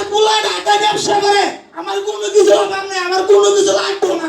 আমার পোলা ঢাকা ব্যবসা করে, আমার কোনো কিছু অভাব নেই, আমার কোনো কিছু লাগতো না।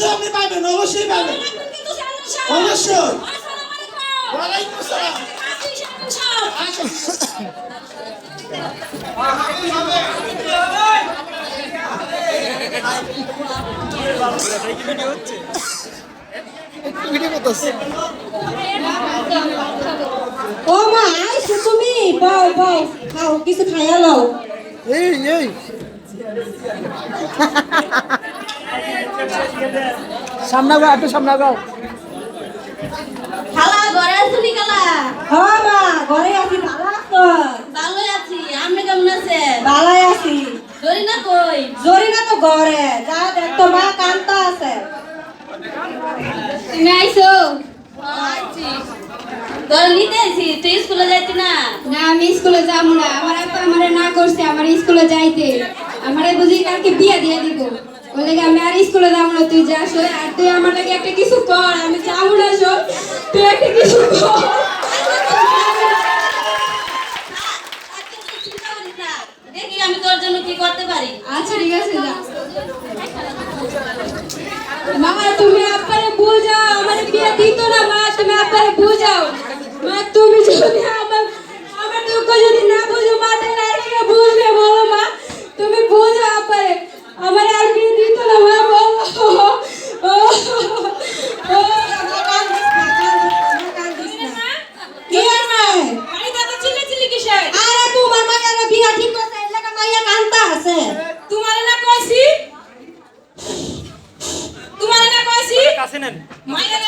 অবশ্যই আপনি পাবেন অবশ্যই পাবেন অবশ্যই। ও মা আইছো তুমি। পাও পাও। খাও কিছু খাইয়া লও এই এই। সামনে গাও একটু গাও খালা ঘরে আছি খালা? হ্যাঁ ঘরে আছি ভালো আছি? আমি কেমন আছে। আছি কই? তো ঘরে যা দেখ তো মা আছে। তোর নিতে তুই স্কুলে যাইতি না? না আমি স্কুলে যাব না। আমার আপা আমার না করছে আমার স্কুলে যাইতে। আমারে বুঝি কালকে বিয়া দিয়ে দিব। বলে কি আমি আর স্কুলে যাব না তুই যাস আর তুই আমার লাগে একটা কিছু কর আমি যাব না শোন তুই একটা কিছু কর। দেখি আমি তোর জন্য কি করতে পারি। আচ্ছা ঠিক আছে যা। মামা তুমি আপারে বুঝাও আমার বিয়ে দিত না মা তুমি আপারে বুঝাও। মা তুমি যদি আমার আমার দুঃখ যদি না আছে? হ্যাঁ। তোমারে না কইছি? তোমারে না কইছি? কাছে নেন। মাইরে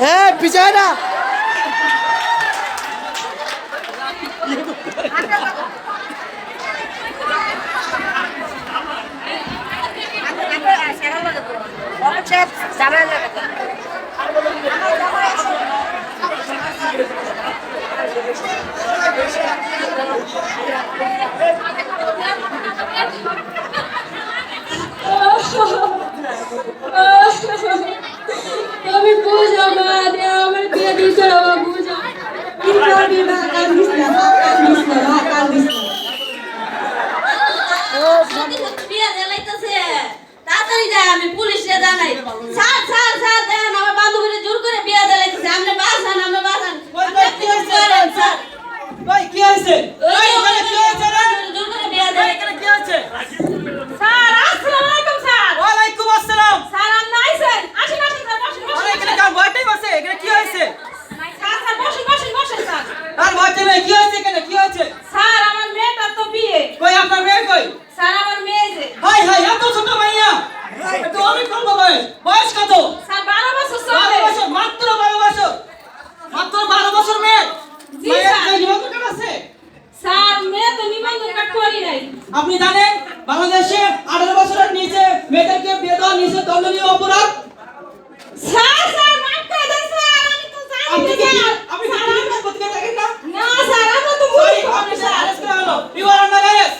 হ্যাঁ পিছায় না Thank you. टीचर हवा बुझा टीचर बी काल दिसला काल दिसला हा काल दिसला তাড়াতাড়ি যায় আমি পুলিশে জানাই স্যার স্যার স্যার দেন বয়স? বয়স কত? বারো বছর স্যার। 12 বছর মাত্র 12 বছর। মাত্র 12 বছর মেয়ে। জি স্যার। নিবন্ধন কার্ড মেয়ে তো নিবন্ধন কার্ড আপনি জানেন বাংলাদেশে 18 বছরের নিচে মেয়েদেরকে বিয়ে দেওয়া নিচে দণ্ডনীয় অপরাধ? স্যার আমি তো আপনি কি স্যার। আমি করতে না? না স্যার আমরা তো আপনি স্যার। আরেস্ট করা হলো ইউ আর আন্ডার অ্যারেস্ট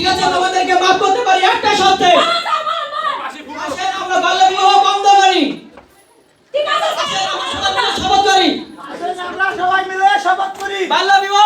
ঠিক আছে ওদেরকে মাফ করতে পারি একটা শর্তে। আসেন আমরা বাল্য বিবাহ বন্ধ করি। ঠিক আছে আমরা সবাই মিলে শপথ করি। বাল্য বিবাহ